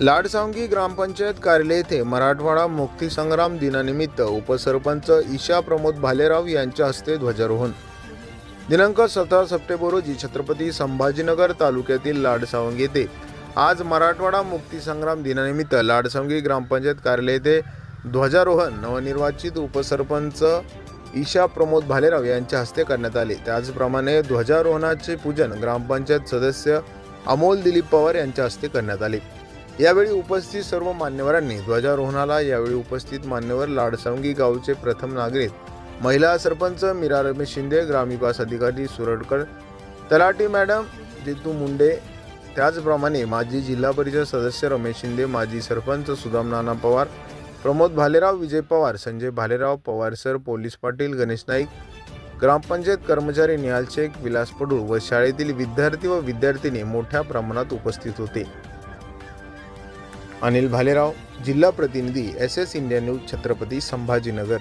लाडसावंगी ग्रामपंचायत कार्यालय येथे मराठवाडा मुक्तीसंग्राम दिनानिमित्त उपसरपंच ईशा प्रमोद भालेराव यांच्या हस्ते ध्वजारोहण. दिनांक सतरा सप्टेंबर रोजी छत्रपती संभाजीनगर तालुक्यातील लाडसावंगी येथे आज मराठवाडा मुक्तीसंग्राम दिनानिमित्त लाडसावंगी ग्रामपंचायत कार्यालय येथे ध्वजारोहण नवनिर्वाचित उपसरपंच ईशा प्रमोद भालेराव यांच्या हस्ते करण्यात आले. त्याचप्रमाणे ध्वजारोहणाचे पूजन ग्रामपंचायत सदस्य अमोल दिलीप पवार यांच्या हस्ते करण्यात आले. यावेळी उपस्थित सर्व मान्यवरांनी ध्वजारोहणाला यावेळी उपस्थित मान्यवर लाडसंगी गावचे प्रथम नागरिक महिला सरपंच मीरा रमेश शिंदे ग्रामविकास अधिकारी सुरडकर तलाटी मॅडम जितू मुंडे त्याचप्रमाणे माजी जिल्हा परिषद सदस्य रमेश शिंदे माजी सरपंच सुदाम नाना पवार प्रमोद भालेराव विजय पवार संजय भालेराव पवार सर पोलीस पाटील गणेश नाईक ग्रामपंचायत कर्मचारी निहाल शेख विलास पडूळ व शाळेतील विद्यार्थी व विद्यार्थिनी मोठ्या प्रमाणात उपस्थित होते. अनिल भालेराव जिल्हा प्रतिनिधी S S India news Chhatrapati Sambhajinagar.